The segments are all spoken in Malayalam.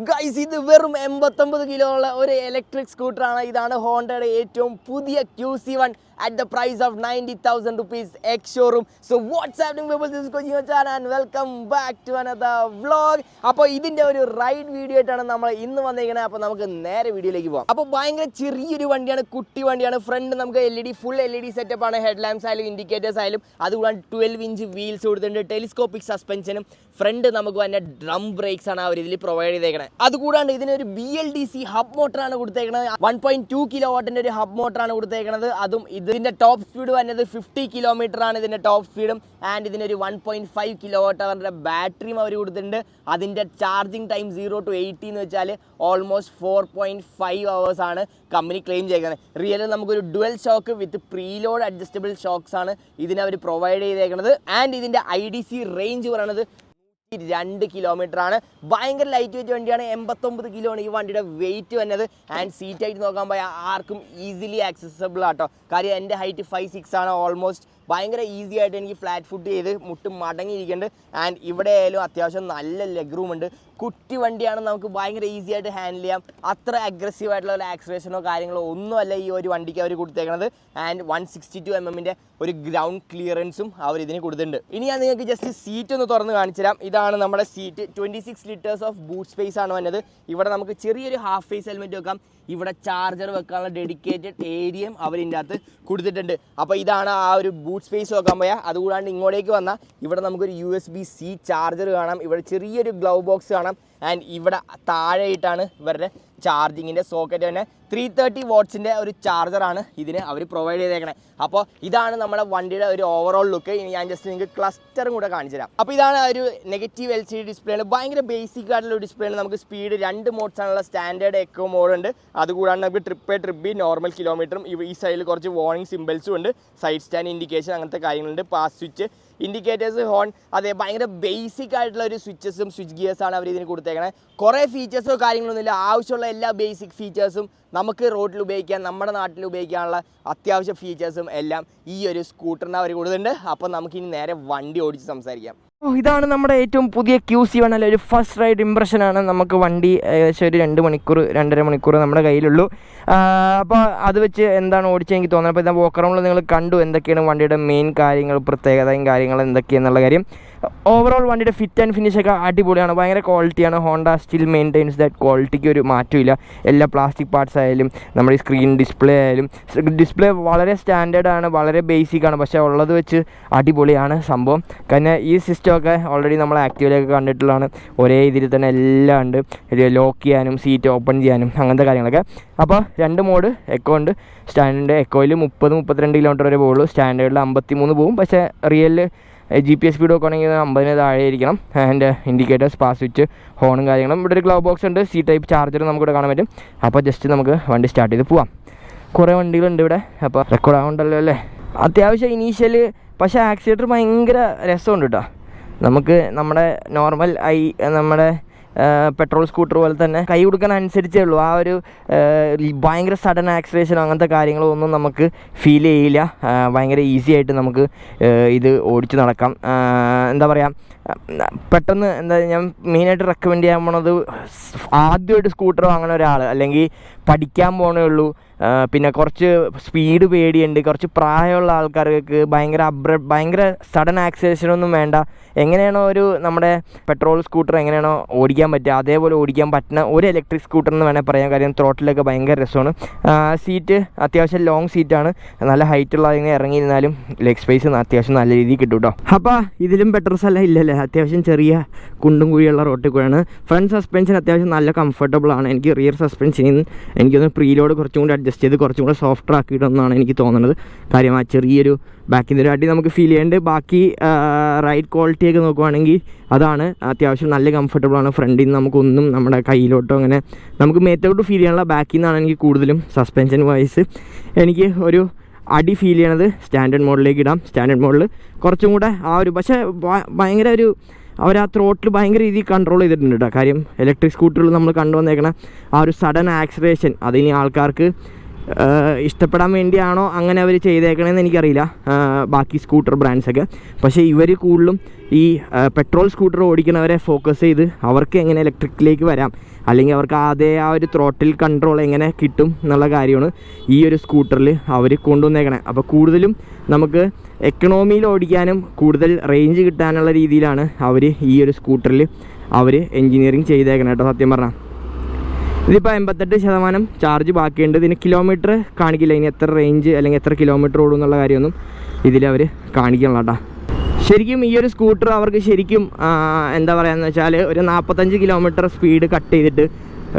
ഗൈസ് ഇത് വെറും എൺപത്തൊമ്പത് കിലോ ഉള്ള ഒരു ഇലക്ട്രിക് സ്കൂട്ടറാണ് ഇതാണ് ഹോണ്ടയുടെ ഏറ്റവും പുതിയ Q C one price of ninety thousand rupees ex showroom so what's happening people this Kochi Machan and welcome back to another vlog അപ്പോൾ ഇതിന്റെ ഒരു റൈഡ് വീഡിയോ ആയിട്ടാണ് നമ്മൾ ഇന്ന് വന്നിരിക്കുന്നത്. അപ്പോൾ നമുക്ക് നേരെ വീഡിയോയിലേക്ക് പോകാം അപ്പോൾ ഭയങ്കര ചെറിയൊരു വണ്ടിയാണ് കുട്ടി വണ്ടിയാണ്. ഫ്രണ്ട് നമുക്ക് L E D full L E D setup ആണ്. ഹെഡ് ലാംപ്സ് ആയാലും ഇൻഡിക്കേറ്റേഴ്സ് ആയാലും. അതുകൂടാണ്ട് ട്വൽവ് ഇഞ്ച് വീൽസ് കൊടുത്തിട്ടുണ്ട്. ടെലിസ്കോപ്പിക് സസ്പെൻഷനും ഫ്രണ്ട് നമുക്ക് തന്നെ ഡ്രം ബ്രേക്സ് ആണ് അവർ ഇതിൽ പ്രൊവൈഡ് ചെയ്തേക്കണത് അതുകൂടാണ്ട് ഇതിനൊരു B L D C hub മോട്ടറാണ് കൊടുത്തേക്കുന്നത് വൺ പോയിന്റ് ടു കിലോ വാട്ടിന്റെ ഒരു ഹബ് മോട്ടറാണ് കൊടുത്തേക്കുന്നത് അതും ഇതിന്റെ ടോപ്പ് സ്പീഡ് വരുന്നത് ഫിഫ്റ്റി കിലോമീറ്റർ ആണ് ഇതിന്റെ ടോപ്പ് സ്പീഡും ആൻഡ് ഇതിനൊരു one point five kilo watt ബാറ്ററിയും അവർ കൊടുത്തിട്ടുണ്ട്. അതിന്റെ charging time zero to eighty എന്ന് വെച്ചാൽ almost four point five hours ആണ് കമ്പനി ക്ലെയിം ചെയ്തേക്കുന്നത് റിയൽ നമുക്കൊരു dual shock with preload adjustable shocks ആണ് ഇതിനെ അവർ പ്രൊവൈഡ് ചെയ്തേക്കുന്നത് ആൻഡ് ഇതിന്റെ ഐ ഡി സി റേഞ്ച് പറയുന്നത് രണ്ട് കിലോമീറ്റർ ആണ്. ഭയങ്കര ലൈറ്റ് വെയിറ്റ് വണ്ടിയാണ്. എൺപത്തൊമ്പത് കിലോ ആണ് ഈ വണ്ടിയുടെ വെയിറ്റ് വന്നത്. ആൻഡ് സീറ്റ് ആയിട്ട് നോക്കാൻ പോയാൽ ആർക്കും ഈസിലി ആക്സസബിൾ ആട്ടോ. കാര്യം എന്റെ ഹൈറ്റ് ഫൈവ് സിക്സ് ആണ്. ഓൾമോസ്റ്റ് ഭയങ്കര ഈസി ആയിട്ട് എനിക്ക് ഫ്ലാറ്റ് ഫുഡ് ചെയ്ത് മുട്ട് മടങ്ങിയിരിക്കുന്നുണ്ട്. ആൻഡ് ഇവിടെ ആയാലും അത്യാവശ്യം നല്ല ലെഗ് റൂം ഉണ്ട്. കുട്ടി വണ്ടിയാണ് നമുക്ക് ഭയങ്കര ഈസി ആയിട്ട് ഹാൻഡിൽ ചെയ്യാം. അത്ര അഗ്രസീവ് ആയിട്ടുള്ള ഒരു ആക്സിലേഷനോ കാര്യങ്ങളോ ഒന്നുമല്ല ഈ ഒരു വണ്ടിക്ക് അവർ കൊടുത്തേക്കണത്. And one sixty two M എമ്മിന്റെ ഒരു ഗ്രൗണ്ട് ക്ലിയറൻസും അവർ ഇതിന് കൊടുത്തിട്ടുണ്ട്. ഇനി ഞാൻ നിങ്ങൾക്ക് ജസ്റ്റ് സീറ്റ് ഒന്ന് തുറന്ന് കാണിച്ചു തരാം ഇതാണ് നമ്മുടെ seat twenty six litres of boot space ആണ് വന്നത്. ഇവിടെ നമുക്ക് ചെറിയൊരു ഹാഫ് ഫേസ് ഹെൽമെറ്റ് വെക്കാം. ഇവിടെ ചാർജർ വെക്കാനുള്ള ഡെഡിക്കേറ്റഡ് ഏരിയയും അവർ അകത്ത് കൊടുത്തിട്ടുണ്ട്. അപ്പോൾ ഇതാണ് ആ ഒരു ബൂട്ട് സ്പേസ് നോക്കാൻ പോയാൽ അതുകൂടാണ്ട് ഇങ്ങോട്ടേക്ക് വന്നാൽ ഇവിടെ നമുക്കൊരു U S B C charger കാണാം. ഇവിടെ ചെറിയൊരു ഗ്ലൗ ബോക്സ് കാണാം. ആൻഡ് ഇവിടെ താഴെയായിട്ടാണ് ഇവരുടെ ചാർജിങ്ങിന്റെ സോക്കറ്റ് തന്നെ ത്രീ തേർട്ടി വാട്ട്സിന്റെ ഒരു ചാർജറാണ് ഇതിന് അവർ പ്രൊവൈഡ് ചെയ്തേക്കണേ. അപ്പോൾ ഇതാണ് നമ്മുടെ വണ്ടിയുടെ ഒരു ഓവറോൾ ലുക്ക് ഇനി ഞാൻ ജസ്റ്റ് നിങ്ങൾക്ക് ക്ലസ്റ്ററും കൂടെ കാണിച്ചു തരാം. അപ്പോൾ ഇതാണ് ഒരു നെഗറ്റീവ് എൽ സി ഡി ഡിസ്പ്ലേയാണ് ഭയങ്കര ബേസിക് ആയിട്ടുള്ള ഒരു ഡിസ്പ്ലേ ആണ് നമുക്ക് സ്പീഡ് രണ്ട് മോഡ്സാണുള്ള സ്റ്റാൻഡേർഡ് എക്കോ മോഡ് ഉണ്ട്. അതുകൂടാണ്ട് നമുക്ക് ട്രിപ്പ് ട്രിപ്പ് നോർമൽ കിലോമീറ്ററും ഈ സൈഡിൽ കുറച്ച് വാർണിംഗ് സിമ്പിൾസും ഉണ്ട്. സൈഡ് സ്റ്റാൻഡ് ഇൻഡിക്കേഷൻ അങ്ങനത്തെ കാര്യങ്ങളുണ്ട്. പാസ് സ്വിച്ച് ഇൻഡിക്കേറ്റേഴ്സ് ഹോൺ അതെ ഭയങ്കര ബേസിക് ആയിട്ടുള്ള ഒരു സ്വിച്ചസും സ്വിച്ച് ഗിയേഴ്സാണ് അവർ ഇതിന് കൊടുത്തേക്കണേ. കുറേ ഫീച്ചേഴ്സോ കാര്യങ്ങളൊന്നുമില്ല. ആവശ്യമുള്ള എല്ലാ ബേസിക് ഫീച്ചേഴ്സും നമുക്ക് റോഡിൽ ഉപയോഗിക്കാൻ നമ്മുടെ നാട്ടിൽ ഉപയോഗിക്കാനുള്ള അത്യാവശ്യ ഫീച്ചേഴ്സും എല്ലാം ഈ ഒരു സ്കൂട്ടറിന് അവർ കൊടുത്തിട്ടുണ്ട്. അപ്പം നമുക്കിനി നേരെ വണ്ടി ഓടിച്ച് സംസാരിക്കാം. ഇതാണ് നമ്മുടെ ഏറ്റവും പുതിയ ക്യൂ സി വൺ അല്ലെ? ഒരു ഫസ്റ്റ് റൈഡ് ഇമ്പ്രഷനാണ് നമുക്ക് വണ്ടി ഏകദേശം ഒരു രണ്ട് മണിക്കൂർ രണ്ടര മണിക്കൂർ നമ്മുടെ കയ്യിലുള്ളൂ. അപ്പോൾ അത് വെച്ച് എന്താണ് ഓടിച്ചത് എനിക്ക് തോന്നുന്നത്? അപ്പോൾ ഇതാ വോക്കറൗണ്ടിൽ നിങ്ങൾ കണ്ടു എന്തൊക്കെയാണ് വണ്ടിയുടെ മെയിൻ കാര്യങ്ങൾ പ്രത്യേകതയും കാര്യങ്ങൾ എന്തൊക്കെയാണെന്നുള്ള കാര്യം. ഓവറോൾ വണ്ടിയുടെ ഫിറ്റ് ആൻഡ് ഫിനിഷ് ഒക്കെ അടിപൊളിയാണ്. ഭയങ്കര ക്വാളിറ്റിയാണ് ഹോണ്ട സ്റ്റിൽ മെയിന്റെയിൻസ് ദാറ്റ് ക്വാളിറ്റിക്ക് ഒരു മാറ്റമില്ല. എല്ലാ പ്ലാസ്റ്റിക് പാർട്സ് ആയാലും നമ്മുടെ സ്ക്രീൻ ഡിസ്പ്ലേ ആയാലും ഡിസ്പ്ലേ വളരെ സ്റ്റാൻഡേർഡ് ആണ് വളരെ ബേസിക് ആണ്. പക്ഷേ ഉള്ളത് വെച്ച് അടിപൊളിയാണ് സംഭവം. കാരണം ഈ സിസ്റ്റമൊക്കെ ഓൾറെഡി നമ്മൾ ആക്റ്റീവിലൊക്കെ കണ്ടിട്ടുള്ളതാണ്. ഒരേ ഇതിൽ തന്നെ എല്ലാം ഉണ്ട്. ലോക്ക് ചെയ്യാനും സീറ്റ് ഓപ്പൺ ചെയ്യാനും അങ്ങനത്തെ കാര്യങ്ങളൊക്കെ. അപ്പോൾ രണ്ട് മോഡ് എക്കോ ഉണ്ട്. സ്റ്റാൻഡേർഡ് എക്കോയിൽ മുപ്പത് മുപ്പത്തിരണ്ട് കിലോമീറ്റർ വരെ പോകുള്ളൂ. സ്റ്റാൻഡേർഡിൽ അമ്പത്തി മൂന്ന് പോകും. പക്ഷേ റിയലിൽ ജി പി എസ് സ്പീഡ് നോക്കുകയാണെങ്കിൽ അമ്പതിന് താഴെ ഇരിക്കണം ആൻഡ് ഇൻഡിക്കേറ്റേഴ്സ് പാസ് സ്വിച്ച് ഹോണും കാര്യങ്ങളും. ഇവിടെ ഒരു ഗ്ലൗ ബോക്സ് ഉണ്ട്. സി ടൈപ്പ് ചാർജർ നമുക്കിവിടെ കാണാൻ പറ്റും. അപ്പോൾ ജസ്റ്റ് നമുക്ക് വണ്ടി സ്റ്റാർട്ട് ചെയ്ത് പോവാം. കുറേ വണ്ടികളുണ്ട് ഇവിടെ. അപ്പോൾ റെക്കോർഡ് ആവുണ്ടല്ലോ അല്ലേ? അത്യാവശ്യം ഇനീഷ്യൽ പക്ഷേ ആക്സിലേറ്റർ ഭയങ്കര രസമുണ്ട് കേട്ടോ. നമുക്ക് നമ്മുടെ നോർമൽ ഐ നമ്മുടെ പെട്രോൾ സ്കൂട്ടർ പോലെ തന്നെ കൈ കൊടുക്കാൻ അനുസരിച്ചേ ഉള്ളൂ. ആ ഒരു ഭയങ്കര സഡൻ ആക്സിലേഷനോ അങ്ങനത്തെ കാര്യങ്ങളോ ഒന്നും നമുക്ക് ഫീൽ ചെയ്യില്ല. ഭയങ്കര ഈസി ആയിട്ട് നമുക്ക് ഇത് ഓടിച്ച് നടക്കാം. എന്താ പറയുക പെട്ടെന്ന് എന്താ ഞാൻ മെയിനായിട്ട് റെക്കമെൻഡ് ചെയ്യാൻ പോണത് ആദ്യമായിട്ട് സ്കൂട്ടർ വാങ്ങുന്ന ഒരാൾ അല്ലെങ്കിൽ പഠിക്കാൻ പോണേ ഉള്ളൂ. പിന്നെ കുറച്ച് സ്പീഡ് പേടിയുണ്ട്. കുറച്ച് പ്രായമുള്ള ആൾക്കാർക്ക് ഭയങ്കര അബ്ര ഭയങ്കര സഡൻ ആക്സിലേഷനൊന്നും വേണ്ട. എങ്ങനെയാണോ ഒരു നമ്മുടെ പെട്രോൾ സ്കൂട്ടർ എങ്ങനെയാണോ ഓടിക്കാൻ പറ്റുക. അതേപോലെ ഓടിക്കാൻ പറ്റുന്ന ഒരു ഇലക്ട്രിക് സ്കൂട്ടർ എന്ന് വേണേൽ പറയാൻ കാര്യം ത്രോട്ടിലൊക്കെ ഭയങ്കര രസമാണ്. സീറ്റ് അത്യാവശ്യം ലോങ് സീറ്റാണ് നല്ല ഹൈറ്റുള്ള ഇങ്ങനെ ഇറങ്ങിയിരുന്നാലും ലെഗ് സ്പേസ് അത്യാവശ്യം നല്ല രീതിയിൽ കിട്ടും കേട്ടോ അപ്പോൾ ഇതിലും പെട്രോൾ സ്ഥലം ഇല്ലല്ലേ? അത്യാവശ്യം ചെറിയ കുണ്ടും കുഴിയുള്ള റോട്ടിൽ കൂടെയാണ്. ഫ്രണ്ട് സസ്പെൻഷൻ അത്യാവശ്യം നല്ല കംഫർട്ടബിൾ ആണ്. എനിക്ക് റിയർ സസ്പെൻഷനിൽ നിന്ന് എനിക്കൊന്ന് പ്രീലോഡ് കുറച്ചും കൂടി അഡ്ജസ്റ്റ് ചെയ്ത് കുറച്ചും കൂടി സോഫ്റ്റർ ആക്കിയിട്ടെന്നാണ് എനിക്ക് തോന്നുന്നത്. കാര്യം ആ ചെറിയൊരു ബാക്കിൽ നിന്നൊരു അടി നമുക്ക് ഫീൽ ചെയ്യുന്നുണ്ട് ബാക്കി റൈഡ് ക്വാളിറ്റിയൊക്കെ നോക്കുവാണെങ്കിൽ അതാണ് അത്യാവശ്യം നല്ല കംഫർട്ടബിൾ ആണ്. ഫ്രണ്ടിൽ നിന്ന് നമുക്കൊന്നും നമ്മുടെ കയ്യിലോട്ടോ അങ്ങനെ നമുക്ക് മേത്തോട്ട് ഫീൽ ചെയ്യാനുള്ള ബാക്കിൽ നിന്നാണ് എനിക്ക് കൂടുതലും സസ്പെൻഷൻ വൈസ് എനിക്ക് ഒരു അടി ഫീൽ ചെയ്യണത് സ്റ്റാൻഡേർഡ് മോഡിലേക്ക് ഇടാം. സ്റ്റാൻഡേർഡ് മോഡിൽ കുറച്ചും കൂടെ ആ ഒരു പക്ഷേ ഭയങ്കര ഒരു അവർ ആ ത്രോട്ടിൽ ഭയങ്കര രീതിയിൽ കൺട്രോൾ ചെയ്തിട്ടുണ്ട് കേട്ടോ കാര്യം ഇലക്ട്രിക് സ്കൂട്ടറിൽ നമ്മൾ കണ്ടുവന്നേക്കണ ആ ഒരു സഡൻ ആക്സിലേഷൻ അതിനി ആൾക്കാർക്ക് ഇഷ്ടപ്പെടാൻ വേണ്ടിയാണോ അങ്ങനെ അവർ ചെയ്തേക്കണേന്ന് എനിക്കറിയില്ല. ബാക്കി സ്കൂട്ടർ ബ്രാൻഡ്സൊക്കെ. പക്ഷേ ഇവർ കൂടുതലും ഈ പെട്രോൾ സ്കൂട്ടർ ഓടിക്കുന്നവരെ ഫോക്കസ് ചെയ്ത് അവർക്ക് എങ്ങനെ ഇലക്ട്രിക്കിലേക്ക് വരാം. അല്ലെങ്കിൽ അവർക്ക് അതേ ആ ഒരു ത്രോട്ടിൽ കൺട്രോൾ എങ്ങനെ കിട്ടും എന്നുള്ള കാര്യമാണ് ഈ ഒരു സ്കൂട്ടറിൽ അവർ കൊണ്ടുവന്നേക്കണേ. അപ്പോൾ കൂടുതലും നമുക്ക് എക്കണോമിയിൽ ഓടിക്കാനും കൂടുതൽ റേഞ്ച് കിട്ടാനുള്ള രീതിയിലാണ് അവർ ഈ ഒരു സ്കൂട്ടറിൽ അവർ എൻജിനീയറിങ് ചെയ്തേക്കണം കേട്ടോ സത്യം പറഞ്ഞാൽ ഇതിപ്പോൾ എൺപത്തെട്ട് ശതമാനം ചാർജ് ബാക്കിയുണ്ട്. ഇതിന് കിലോമീറ്റർ കാണിക്കില്ല. ഇനി എത്ര റേഞ്ച് അല്ലെങ്കിൽ എത്ര കിലോമീറ്റർ ഓടും എന്നുള്ള കാര്യമൊന്നും ഇതിലവർ കാണിക്കണം കേട്ടോ ശരിക്കും ഈ ഒരു സ്കൂട്ടർ അവർക്ക് ശരിക്കും എന്താ പറയുക വെച്ചാൽ ഒരു നാൽപ്പത്തഞ്ച് കിലോമീറ്റർ സ്പീഡ് കട്ട് ചെയ്തിട്ട്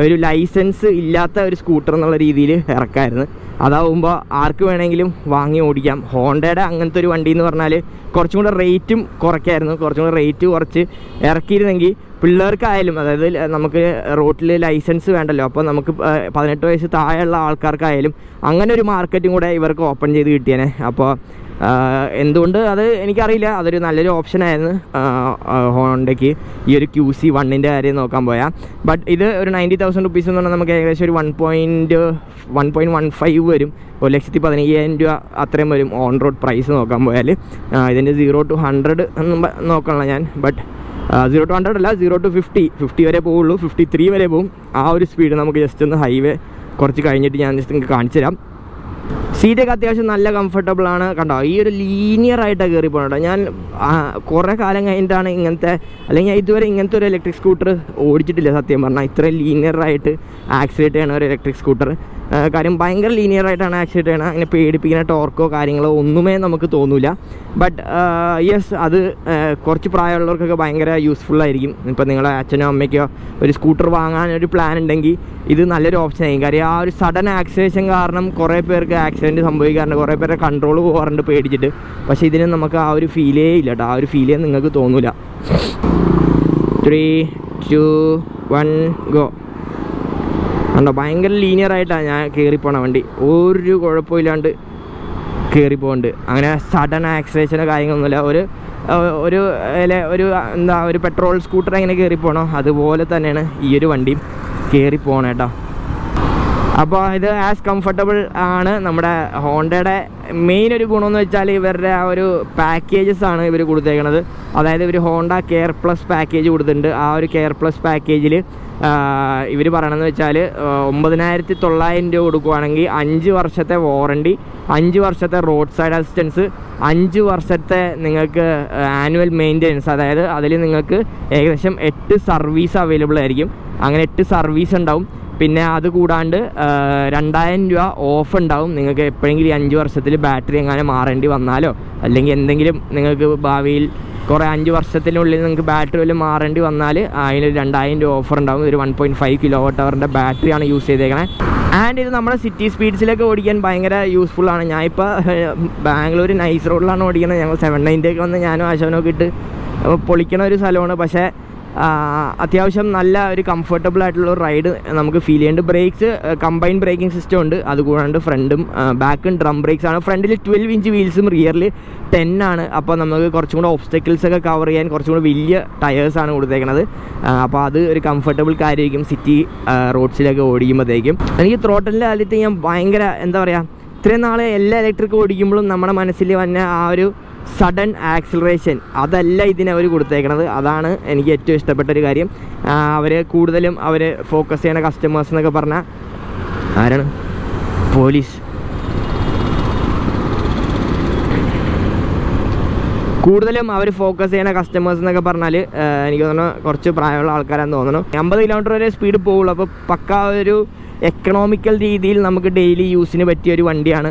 ഒരു ലൈസൻസ് ഇല്ലാത്ത ഒരു സ്കൂട്ടർ എന്നുള്ള രീതിയിൽ ഇറക്കായിരുന്നു. അതാവുമ്പോൾ ആർക്ക് വേണമെങ്കിലും വാങ്ങി ഓടിക്കാം. ഹോണ്ടയുടെ അങ്ങനത്തെ ഒരു വണ്ടി എന്ന് പറഞ്ഞാൽ കുറച്ചും കൂടെ റേറ്റും കുറയ്ക്കായിരുന്നു. കുറച്ചും കൂടെ റേറ്റ് കുറച്ച് ഇറക്കിയിരുന്നെങ്കിൽ പിള്ളേർക്കായാലും അതായത് നമുക്ക് റോട്ടിൽ ലൈസൻസ് വേണ്ടല്ലോ അപ്പോൾ നമുക്ക് പതിനെട്ട് വയസ്സ് താഴെയുള്ള ആൾക്കാർക്കായാലും അങ്ങനെ ഒരു മാർക്കറ്റും കൂടെ ഇവർക്ക് ഓപ്പൺ ചെയ്ത് കിട്ടിയേനെ. അപ്പോൾ എന്തുകൊണ്ട് അത് എനിക്കറിയില്ല. അതൊരു നല്ലൊരു ഓപ്ഷനായിരുന്നു ഹോണ്ടയ്ക്ക് ഈ ഒരു ക്യൂ സി വണ്ണിന്റെ കാര്യം നോക്കാൻ പോയാൽ ബട്ട് ഇത് ഒരു നയന്റി തൗസൻഡ് റുപ്പീസ് എന്ന് പറഞ്ഞാൽ നമുക്ക് ഏകദേശം ഒരു one point one point one five വരും. ഒരു ലക്ഷത്തി പതിനയ്യായിരം രൂപ അത്രയും വരും ഓൺ റോഡ് പ്രൈസ് നോക്കാൻ പോയാൽ ഇതിന്റെ സീറോ ടു ഹൺഡ്രഡ് എന്ന് പ- ഞാൻ. ബട്ട് സീറോ ടു ഹൺഡ്രഡ് അല്ല സീറോ ടു ഫിഫ്റ്റി ഫിഫ്റ്റി വരെ പോവുള്ളൂ. ഫിഫ്റ്റി ത്രീ വരെ പോകും ആ ഒരു സ്പീഡ് നമുക്ക് ജസ്റ്റ് ഒന്ന് ഹൈവേ കുറച്ച് കഴിഞ്ഞിട്ട് ഞാൻ ജസ്റ്റ് നിങ്ങൾക്ക് കാണിച്ചു തരാം. സീറ്റൊക്കെ അത്യാവശ്യം നല്ല കംഫർട്ടബിൾ ആണ്. കണ്ടോ ഈ ഒരു ലീനിയർ ആയിട്ടാണ് കയറി പോകണം കേട്ടോ. ഞാൻ കുറേ കാലം കഴിഞ്ഞിട്ടാണ് ഇങ്ങനത്തെ അല്ലെങ്കിൽ ഇതുവരെ ഇങ്ങനത്തെ ഒരു ഇലക്ട്രിക് സ്കൂട്ടർ ഓടിച്ചിട്ടില്ല സത്യം പറഞ്ഞാൽ ഇത്രയും ലീനിയർ ആയിട്ട് ആക്സിലേറ്റ് ചെയ്യണ ഒരു ഇലക്ട്രിക് സ്കൂട്ടർ കാര്യം ഭയങ്കര ലീനിയർ ആയിട്ടാണ് ആക്സിലേറ്റ് ചെയ്യണത് അങ്ങനെ പേടിപ്പിക്കുന്ന ടോർക്കോ കാര്യങ്ങളോ ഒന്നുമേ നമുക്ക് തോന്നില്ല ബട്ട് യെസ് അത് കുറച്ച് പ്രായമുള്ളവർക്കൊക്കെ ഭയങ്കര യൂസ്ഫുൾ ആയിരിക്കും. ഇപ്പം നിങ്ങളെ അച്ഛനോ അമ്മയ്ക്കോ ഒരു സ്കൂട്ടർ വാങ്ങാൻ ഒരു പ്ലാൻ ഉണ്ടെങ്കിൽ ഇത് നല്ലൊരു ഓപ്ഷൻ ആയിരിക്കും. കാര്യം ആ ഒരു സഡൻ ആക്സിലേഷൻ കാരണം കുറേ പേർക്ക് ആക്സിഡന്റ് സംഭവിക്കാറുണ്ട്. കുറേ പേരെ കൺട്രോൾ പോകാറുണ്ട് പേടിച്ചിട്ട്. പക്ഷേ ഇതിന് നമുക്ക് ആ ഒരു ഫീലേ ഇല്ല കേട്ടോ ആ ഒരു ഫീലേ നിങ്ങൾക്ക് തോന്നില്ല ത്രീ ടു വൺ ഗോ കണ്ടോ ഭയങ്കര ലീനിയർ ആയിട്ടാണ് ഞാൻ കയറിപ്പോണ വണ്ടി. ഒരു കുഴപ്പമില്ലാണ്ട് കയറിപ്പോണ്ട് അങ്ങനെ സഡൻ ആക്സിലേഷനോ കാര്യങ്ങളൊന്നുമില്ല. ഒരു ഒരു ഒരു എന്താ ഒരു പെട്രോൾ സ്കൂട്ടർ എങ്ങനെ കയറിപ്പോണോ അതുപോലെ തന്നെയാണ് ഈ ഒരു വണ്ടിയും കയറിപ്പോണേ കേട്ടോ അപ്പോൾ ഇത് ആസ് കംഫർട്ടബിൾ ആണ്. നമ്മുടെ ഹോണ്ടയുടെ മെയിൻ ഒരു ഗുണമെന്ന് വെച്ചാൽ ഇവരുടെ ആ ഒരു പാക്കേജസ് ആണ് ഇവർ കൊടുത്തേക്കുന്നത് അതായത് ഇവർ ഹോണ്ട കെയർ പ്ലസ് പാക്കേജ് കൊടുത്തിട്ടുണ്ട്. ആ ഒരു കെയർ പ്ലസ് പാക്കേജിൽ ഇവർ പറയണമെന്ന് വെച്ചാൽ ഒമ്പതിനായിരത്തി തൊള്ളായിരം രൂപ കൊടുക്കുവാണെങ്കിൽ അഞ്ച് വർഷത്തെ വാറണ്ടി അഞ്ച് വർഷത്തെ റോഡ് സൈഡ് അസിസ്റ്റൻസ് അഞ്ച് വർഷത്തെ നിങ്ങൾക്ക് ആനുവൽ മെയിന്റെനൻസ് അതായത് അതിൽ നിങ്ങൾക്ക് ഏകദേശം എട്ട് സർവീസ് അവൈലബിൾ ആയിരിക്കും. അങ്ങനെ എട്ട് സർവീസ് ഉണ്ടാവും. പിന്നെ അത് കൂടാണ്ട് രണ്ടായിരം രൂപ ഓഫ് ഉണ്ടാവും. നിങ്ങൾക്ക് എപ്പോഴെങ്കിലും ഈ അഞ്ച് വർഷത്തിൽ ബാറ്ററി എങ്ങാനും മാറേണ്ടി വന്നാലോ? അല്ലെങ്കിൽ എന്തെങ്കിലും നിങ്ങൾക്ക് ഭാവിയിൽ കുറേ അഞ്ച് വർഷത്തിനുള്ളിൽ നിങ്ങൾക്ക് ബാറ്ററി വല്ലതും മാറേണ്ടി വന്നാൽ അതിനൊരു രണ്ടായിരം രൂപ ഓഫർ ഉണ്ടാവും. ഒരു one point five kilo watt അവറിന്റെ ബാറ്ററിയാണ് യൂസ് ചെയ്തേക്കണേ. ആൻഡ് ഇത് നമ്മുടെ സിറ്റി സ്പീഡ്സിലൊക്കെ ഓടിക്കാൻ ഭയങ്കര യൂസ്ഫുള്ളാണ് ഞാനിപ്പോൾ ബാംഗ്ലൂർ നൈസ് റോഡിലാണ് ഓടിക്കുന്നത് ഞങ്ങൾ സെവൻ നയന്റിയൊക്കെ വന്ന് ഞാനും ആശാനൊക്കെ ഇട്ട് പൊളിക്കണ ഒരു സ്ഥലമാണ്. പക്ഷേ അത്യാവശ്യം നല്ല ഒരു കംഫർട്ടബിൾ ആയിട്ടുള്ള റൈഡ് നമുക്ക് ഫീൽ ചെയ്യുന്നുണ്ട് ബ്രേക്സ് കമ്പൈൻ ബ്രേക്കിംഗ് സിസ്റ്റം ഉണ്ട്. അതുകൂടാണ്ട് ഫ്രണ്ടും ബാക്കും ഡ്രം ബ്രേക്സ് ആണ്. ഫ്രണ്ടിൽ ട്വൽവ് ഇഞ്ച് വീൽസും റിയറിൽ ടെൻ ആണ്. അപ്പോൾ നമുക്ക് കുറച്ചും കൂടെ ഒബ്സ്റ്റക്കിൾസ് ഒക്കെ കവർ ചെയ്യാൻ കുറച്ചും കൂടെ വലിയ ടയേഴ്സാണ് കൊടുത്തേക്കണത്. അപ്പോൾ അത് ഒരു കംഫർട്ടബിൾ കാര്യമായിരിക്കും. സിറ്റി റോഡ്സിലൊക്കെ ഓടിക്കുമ്പോഴത്തേക്കും. എനിക്ക് ത്രോട്ടലിന്റെ കാര്യത്തിൽ ഞാൻ ഭയങ്കര എന്താ പറയുക ഇത്രയും നാളെ എല്ലാ ഇലക്ട്രിക് ഓടിക്കുമ്പോഴും നമ്മുടെ മനസ്സിൽ വന്ന ആ ഒരു സഡൻ ആക്സിലറേഷൻ. അതല്ല ഇതിന് അവർ കൊടുത്തേക്കണത്. അതാണ് എനിക്ക് ഏറ്റവും ഇഷ്ടപ്പെട്ട ഒരു കാര്യം. അവർ കൂടുതലും അവർ ഫോക്കസ് ചെയ്യണ കസ്റ്റമേഴ്സ് എന്നൊക്കെ പറഞ്ഞാൽ ആരാണ്? പോലീസ്. കൂടുതലും അവർ ഫോക്കസ് ചെയ്യണ കസ്റ്റമേഴ്സ് എന്നൊക്കെ പറഞ്ഞാൽ എനിക്ക് തോന്നുന്നു കുറച്ച് പ്രായമുള്ള ആൾക്കാരാന്ന് തോന്നുന്നു. അമ്പത് കിലോമീറ്റർ വരെ സ്പീഡ് പോകുള്ളൂ അപ്പോൾ പക്ക ഒരു എക്കണോമിക്കൽ രീതിയിൽ നമുക്ക് ഡെയിലി യൂസിന് പറ്റിയ ഒരു വണ്ടിയാണ്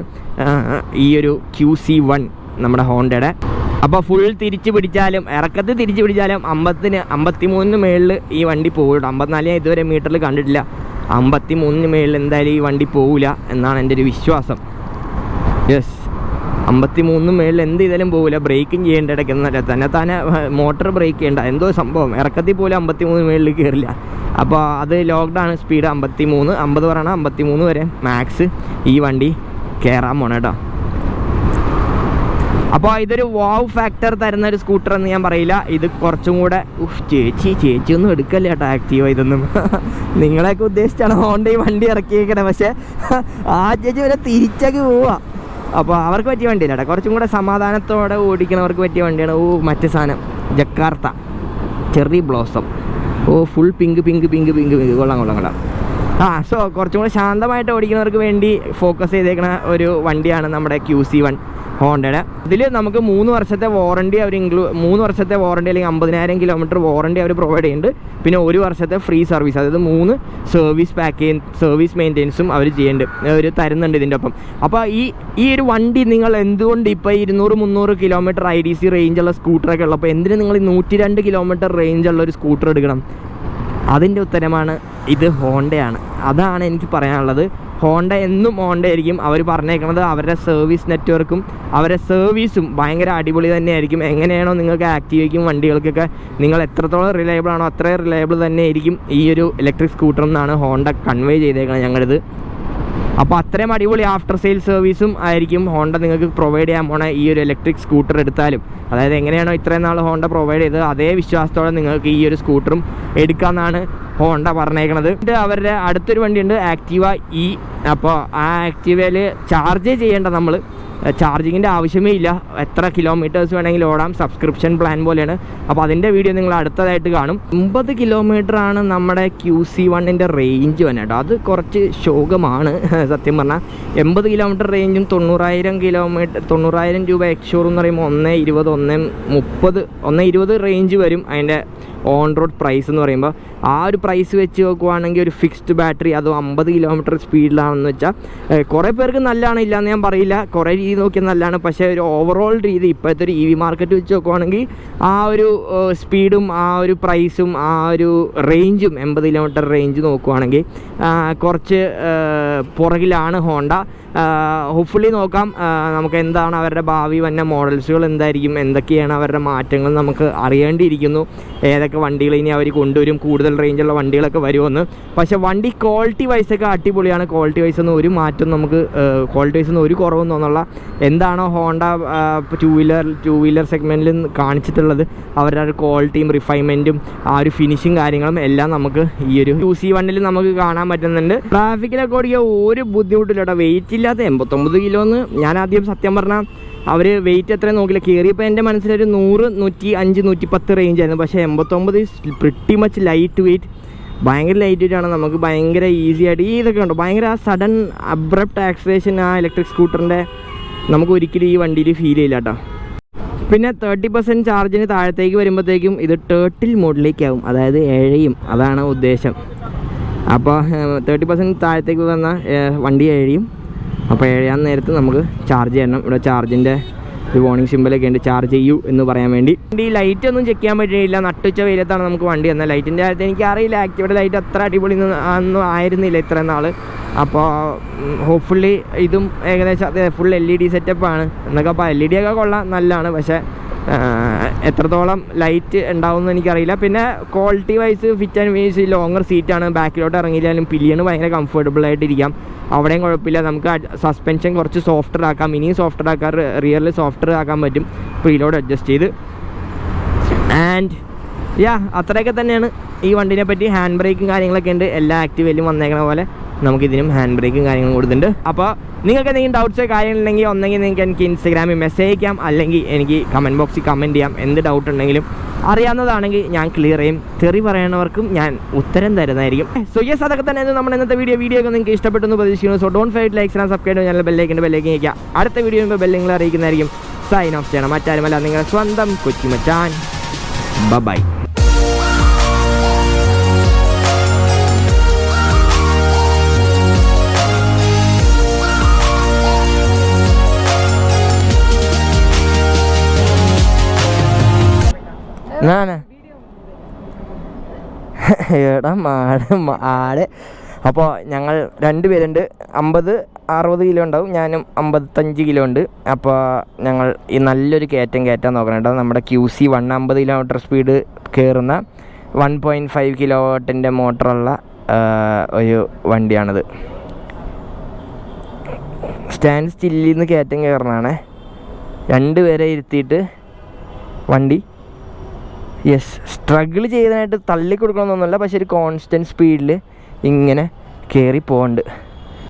ഈ ഒരു ക്യു സി വൺ നമ്മുടെ ഹോണ്ടയുടെ. അപ്പോൾ ഫുൾ തിരിച്ചു പിടിച്ചാലും ഇറക്കത്ത് തിരിച്ചു പിടിച്ചാലും അമ്പത്തിന് അമ്പത്തി മൂന്നിന് മേളിൽ ഈ വണ്ടി പോകും അമ്പത്തിനാല് ഞാൻ ഇതുവരെ മീറ്ററിൽ കണ്ടിട്ടില്ല. അമ്പത്തി മൂന്നിന് മേളിൽ എന്തായാലും ഈ വണ്ടി പോകില്ല എന്നാണ് എന്റെ ഒരു വിശ്വാസം. യെസ് അമ്പത്തി മൂന്ന് മേളിൽ എന്ത് ചെയ്താലും പോകില്ല ബ്രേക്കും ചെയ്യേണ്ട ഇടയ്ക്ക് എന്നല്ല തന്നെ തന്നെ മോട്ടർ ബ്രേക്ക് ചെയ്യേണ്ട. എന്തോ സംഭവം. ഇറക്കത്തിൽ പോലും അമ്പത്തി മൂന്ന് മേളിൽ കയറില്ല അപ്പോൾ അത് ലോക്ക്ഡൗൺ സ്പീഡ് അമ്പത്തി മൂന്ന് അമ്പത് പറയണം അമ്പത്തി മൂന്ന് വരെ മാക്സ് ഈ വണ്ടി കയറാൻ പോണം കേട്ടോ അപ്പോൾ ഇതൊരു വാവ് ഫാക്ടർ തരുന്ന ഒരു സ്കൂട്ടർ എന്ന് ഞാൻ പറയില്ല. ഇത് കുറച്ചും കൂടെ ചേച്ചി ചേച്ചി ഒന്നും എടുക്കല്ല കേട്ടോ ആക്റ്റീവ് ഇതൊന്നും. നിങ്ങളെയൊക്കെ ഉദ്ദേശിച്ചാണ് ഹോണ്ടി വണ്ടി ഇറക്കിയേക്കണേ. പക്ഷേ ആ ചേച്ചി വരെ തിരിച്ചൊക്കെ പോവാ. അപ്പോൾ അവർക്ക് പറ്റിയ വണ്ടിയില്ല കേട്ടോ. കുറച്ചും കൂടെ സമാധാനത്തോടെ ഓടിക്കണവർക്ക് പറ്റിയ വണ്ടിയാണ്. ഓ മറ്റ് സാധനം ജക്കാർത്ത. ചെറി ബ്ലോസം ഓ full pink pink pink pink pink കൊള്ളാം കൊള്ളാം കൊള്ളാം. ആ സോ കുറച്ചും കൂടെ ശാന്തമായിട്ട് ഓടിക്കുന്നവർക്ക് വേണ്ടി ഫോക്കസ് ചെയ്തേക്കുന്ന ഒരു വണ്ടിയാണ് നമ്മുടെ ക്യൂ സി വൺ ഹോണ്ടയുടെ. ഇതിൽ നമുക്ക് മൂന്ന് വർഷത്തെ വാറണ്ടി അവർ ഇൻക്ലൂ മൂന്ന് വർഷത്തെ വാറണ്ടി അല്ലെങ്കിൽ അമ്പതിനായിരം കിലോമീറ്റർ വാറണ്ടി അവർ പ്രൊവൈഡ് ചെയ്യുന്നുണ്ട്. പിന്നെ ഒരു വർഷത്തെ ഫ്രീ സർവീസ് അതായത് മൂന്ന് സർവീസ് പാക്കേജ് സർവീസ് മെയിന്റെനൻസും അവർ ചെയ്യുന്നുണ്ട്. അവർ തരുന്നുണ്ട് ഇതിന്റെ ഒപ്പം. അപ്പോൾ ഈ ഈ ഒരു വണ്ടി നിങ്ങൾ എന്തുകൊണ്ട് ഇപ്പോൾ ഇരുന്നൂറ് മുന്നൂറ് കിലോമീറ്റർ ഐ ഡി സി റേഞ്ചുള്ള സ്കൂട്ടറൊക്കെ ഉള്ളപ്പോൾ എന്തിനു നിങ്ങൾ നൂറ്റി രണ്ട് കിലോമീറ്റർ റേഞ്ചുള്ള ഒരു സ്കൂട്ടർ എടുക്കണം? അതിന്റെ ഉത്തരമാണ് ഇത് ഹോണ്ടയാണ്. അതാണ് എനിക്ക് പറയാനുള്ളത്. ഹോണ്ട എന്നും ഹോണ്ട ആയിരിക്കും അവർ പറഞ്ഞേക്കുന്നത് അവരുടെ സർവീസ് നെറ്റ്വർക്കും അവരുടെ സർവീസും ഭയങ്കര അടിപൊളി തന്നെയായിരിക്കും. എങ്ങനെയാണോ നിങ്ങൾക്ക് ആക്റ്റീവയ്ക്കും വണ്ടികൾക്കൊക്കെ. നിങ്ങൾ എത്രത്തോളം റിലയബിൾ ആണോ അത്രയും റിലയബിൾ തന്നെ ആയിരിക്കും ഈ ഒരു ഇലക്ട്രിക് സ്കൂട്ടർ എന്നാണ് ഹോണ്ട കൺവേ ചെയ്തേക്കുന്നത് ഞങ്ങളിത്. അപ്പോൾ അത്രയും അടിപൊളി ആഫ്റ്റർ സെയിൽ സർവീസും ആയിരിക്കും ഹോണ്ട നിങ്ങൾക്ക് പ്രൊവൈഡ് ചെയ്യാൻ പോണ ഈ ഒരു ഇലക്ട്രിക് സ്കൂട്ടർ എടുത്താലും. അതായത് എങ്ങനെയാണോ ഇത്രയും നാൾ ഹോണ്ട പ്രൊവൈഡ് ചെയ്തത് അതേ വിശ്വാസത്തോടെ നിങ്ങൾക്ക് ഈ ഒരു സ്കൂട്ടറും എടുക്കാമെന്നാണ് ഹോണ്ട പറഞ്ഞേക്കണത്. അവരുടെ അടുത്തൊരു വണ്ടിയുണ്ട് ആക്റ്റീവ ഇ അപ്പോൾ ആ ആക്റ്റീവയിൽ ചാർജ് ചെയ്യേണ്ട നമ്മൾ ചാർജിങ്ങിന്റെ ആവശ്യമേ ഇല്ല. എത്ര കിലോമീറ്റേഴ്സ് വേണമെങ്കിലും ഓടാം. സബ്സ്ക്രിപ്ഷൻ പ്ലാൻ പോലെയാണ്. അപ്പോൾ അതിന്റെ വീഡിയോ നിങ്ങൾ അടുത്തതായിട്ട് കാണും. ഒമ്പത് ആണ് നമ്മുടെ ക്യൂ സി വണ്ണിന്റെ റേഞ്ച് വന്നെ കേട്ടോ. അത് കുറച്ച് ശോകമാണ്. സത്യം പറഞ്ഞാൽ എൺപത് കിലോമീറ്റർ റേഞ്ചും തൊണ്ണൂറായിരം കിലോമീറ്റർ തൊണ്ണൂറായിരം രൂപ എക്സ്ഷോർ എന്ന് പറയുമ്പോൾ ഒന്ന് ഇരുപത് ഒന്ന് മുപ്പത് ഒന്ന് ഇരുപത് റേഞ്ച് വരും അതിന്റെ ഓൺ റോഡ് പ്രൈസ് എന്ന് പറയുമ്പോൾ ആ ഒരു പ്രൈസ് വെച്ച് നോക്കുവാണെങ്കിൽ ഒരു ഫിക്സ്ഡ് ബാറ്ററി അതോ അമ്പത് കിലോമീറ്റർ സ്പീഡിലാണെന്ന് വെച്ചാൽ കുറേ പേർക്ക് നല്ലതാണ് ഇല്ലയെന്ന് ഞാൻ പറയില്ല. കുറേ രീതി നോക്കിയാൽ നല്ലതാണ്. പക്ഷേ ഒരു ഓവറോൾ രീതി ഇപ്പോഴത്തെ ഒരു ഇ വി മാർക്കറ്റ് വെച്ച് നോക്കുവാണെങ്കിൽ ആ ഒരു സ്പീഡും ആ ഒരു പ്രൈസും ആ ഒരു റേഞ്ചും എൺപത് കിലോമീറ്റർ റേഞ്ച് നോക്കുവാണെങ്കിൽ കുറച്ച് പുറകിലാണ് ഹോണ്ട ഹോപ്പ്ഫുള്ളി നോക്കാം. നമുക്ക് എന്താണ് അവരുടെ ഭാവി വന്ന മോഡൽസുകൾ എന്തായിരിക്കും എന്തൊക്കെയാണ് അവരുടെ മാറ്റങ്ങൾ നമുക്ക് അറിയേണ്ടിയിരിക്കുന്നു. ഏതൊക്കെ വണ്ടികൾ ഇനി അവർ കൊണ്ടുവരും കൂടുതൽ റേഞ്ചുള്ള വണ്ടികളൊക്കെ വരുമെന്ന്. പക്ഷേ വണ്ടി ക്വാളിറ്റി വൈസൊക്കെ അടിപൊളിയാണ്. ക്വാളിറ്റി വൈസ് ഒന്നും ഒരു മാറ്റം നമുക്ക് ക്വാളിറ്റി വൈസ് ഒന്നും ഒരു കുറവും തോന്നുള്ള എന്താണോ Honda two wheeler two wheeler സെഗ്മെന്റിൽ കാണിച്ചിട്ടുള്ളത്. അവരുടെ ഒരു ക്വാളിറ്റിയും റിഫൈൻമെന്റും ആ ഒരു ഫിനിഷിങ് കാര്യങ്ങളും എല്ലാം നമുക്ക് ഈ ഒരു ടു സി വണ്ണിൽ നമുക്ക് കാണാൻ പറ്റുന്നുണ്ട്. ട്രാഫിക്കിലൊക്കെ ഓടിക്കുക ഒരു ബുദ്ധിമുട്ടില്ല കേട്ടോ വെയിറ്റ് ഇല്ലാത്ത എൺപത്തൊമ്പത് കിലോ എന്ന് ഞാൻ ആദ്യം സത്യം പറഞ്ഞാൽ അവർ വെയിറ്റ് എത്രയും നോക്കില്ല കയറിയപ്പോൾ എന്റെ മനസ്സിലൊരു നൂറ് നൂറ്റി അഞ്ച് നൂറ്റി പത്ത് റേഞ്ചായിരുന്നു പക്ഷേ എൺപത്തൊമ്പത് പ്രിട്ടി മച്ച് ലൈറ്റ് വെയിറ്റ് ഭയങ്കര ലൈറ്റ് വെയിറ്റ് ആണ്. നമുക്ക് ഭയങ്കര ഈസി ആയിട്ട് ഈ ഇതൊക്കെ ഉണ്ടോ ഭയങ്കര ആ സഡൻ അബ്രപ്റ്റ് ആക്സിലേഷൻ ആ ഇലക്ട്രിക് സ്കൂട്ടറിന്റെ നമുക്ക് ഒരിക്കലും ഈ വണ്ടിയിൽ ഫീൽ ചെയ്യില്ല കേട്ടോ. പിന്നെ തേർട്ടി പെർസെന്റ് ചാർജിന് താഴത്തേക്ക് വരുമ്പോഴത്തേക്കും ഇത് ടേർട്ടിൽ മോഡിലേക്കാവും അതായത് ഏഴയും അതാണ് ഉദ്ദേശം. അപ്പോൾ തേർട്ടി പെർസെന്റ് താഴത്തേക്ക് വന്ന വണ്ടി ഏഴയും അപ്പോൾ ഏഴാം നേരത്ത് നമുക്ക് ചാർജ് ചെയ്യണം. ഇവിടെ ചാർജിന്റെ ഒരു വോണിംഗ് സിമ്പിളൊക്കെ ഉണ്ട്. ചാർജ് ചെയ്യൂ എന്ന് പറയാൻ വേണ്ടി. ഈ ലൈറ്റ് ഒന്നും ചെക്ക് ചെയ്യാൻ പറ്റിയില്ല നട്ടുച്ച വെയിലത്താണ് നമുക്ക് വണ്ടി തന്നെ ലൈറ്റിന്റെ കാര്യത്തിൽ എനിക്ക് അറിയില്ല ആക്ടിവയുടെ ലൈറ്റ് അത്ര അടിപൊളി ഒന്നും ആയിരുന്നില്ല ഇത്ര നാൾ അപ്പോൾ ഹോപ്പ്ഫുള്ളി ഇതും ഏകദേശം ഫുൾ എൽ ഇ ഡി സെറ്റപ്പാണ് എന്നൊക്കെ അപ്പോൾ എൽ ഇ ഡി ഒക്കെ കൊള്ളാം. നല്ലതാണ്. പക്ഷേ എത്രത്തോളം ലൈറ്റ് ഉണ്ടാവും എന്ന് എനിക്കറിയില്ല. പിന്നെ quality wise fit and finish longer സീറ്റാണ് ബാക്കിലോട്ട് ഇറങ്ങിയില്ലാലും പില്ലിയണ് ഭയങ്കര കംഫർട്ടബിൾ ആയിട്ടിരിക്കാം. അവിടെയും കുഴപ്പമില്ല. നമുക്ക് സസ്പെൻഷൻ കുറച്ച് സോഫ്റ്റർ ആക്കാം. ഇനിയും സോഫ്റ്റർ ആക്കാം റിയറിൽ സോഫ്റ്റർ ആക്കാൻ പറ്റും. പ്രീലോഡ് അഡ്ജസ്റ്റ് ചെയ്ത്. ആൻഡ് യാ അത്രയൊക്കെ തന്നെയാണ് ഈ വണ്ടിനെ പറ്റി. ഹാൻഡ് ബ്രേക്കും കാര്യങ്ങളൊക്കെ ഉണ്ട്. എല്ലാ ആക്റ്റീവിലും വന്നേക്കണ പോലെ. നമുക്ക് ഇതിനും ഹാൻഡ് ബ്രേക്കും കാര്യങ്ങളും കൊടുത്തിട്ടുണ്ട്. അപ്പോൾ നിങ്ങൾക്ക് എന്തെങ്കിലും ഡൗട്ട്സോ കാര്യങ്ങളുണ്ടെങ്കിൽ ഒന്നെങ്കിൽ നിങ്ങൾക്ക് എനിക്ക് ഇൻസ്റ്റാഗ്രാമിൽ മെസ്സേജ് അയക്കാം. അല്ലെങ്കിൽ എനിക്ക് കമന്റ് ബോക്സിൽ കമന്റ് ചെയ്യാം. എന്ത് ഡൗട്ട് ഉണ്ടെങ്കിലും അറിയാവുന്നതാണെങ്കിൽ ഞാൻ ക്ലിയർ ചെയ്യും. തെറി പറയുന്നവർക്കും ഞാൻ ഉത്തരം തരുന്നതായിരിക്കും. സോ യെസ് അതൊക്കെ തന്നെ നമ്മുടെ ഇന്നത്തെ വീഡിയോ വീഡിയോ ഒക്കെ നിങ്ങൾക്ക് ഇഷ്ടപ്പെട്ടെന്ന് പ്രതീക്ഷിക്കുന്നു. So don fight likes and subscribe channel ബെല്ലേക്ക് ബെല്ലേക്ക് അയക്കുക അടുത്ത വീഡിയോ ബെല്ലിങ്ങൾ അറിയിക്കുന്നതായിരിക്കും. സൈൻ ഓഫ് ചെയ്യണം. മറ്റാരുമല്ല നിങ്ങളുടെ സ്വന്തം കൊച്ചിമച്ചാൻ ബൈ ഞാനാ. എടാ മാട് ആട് അപ്പോൾ ഞങ്ങൾ രണ്ട് പേരുണ്ട്. അമ്പത് അറുപത് കിലോ ഉണ്ടാവും. ഞാനും അമ്പത്തഞ്ച് കിലോ ഉണ്ട്. അപ്പോൾ ഞങ്ങൾ ഈ നല്ലൊരു കയറ്റം കയറ്റാൻ നോക്കണം കേട്ടോ. നമ്മുടെ ക്യൂ സി വൺ അമ്പത് കിലോമീറ്റർ സ്പീഡ് കയറുന്ന വൺ പോയിന്റ് ഫൈവ് കിലോ വാട്ടിന്റെ മോട്ടറുള്ള ഒരു വണ്ടിയാണിത്. സ്റ്റാൻഡ് സ്റ്റില്ലിൽ നിന്ന് കയറ്റം കയറണാണേ. രണ്ട് പേരെ ഇരുത്തിയിട്ട് വണ്ടി യെസ് സ്ട്രഗിൾ ചെയ്തതിനായിട്ട് തള്ളിക്കൊടുക്കണമെന്നൊന്നുമല്ല പക്ഷെ ഒരു കോൺസ്റ്റന്റ് സ്പീഡിൽ ഇങ്ങനെ കയറി പോകുന്നുണ്ട്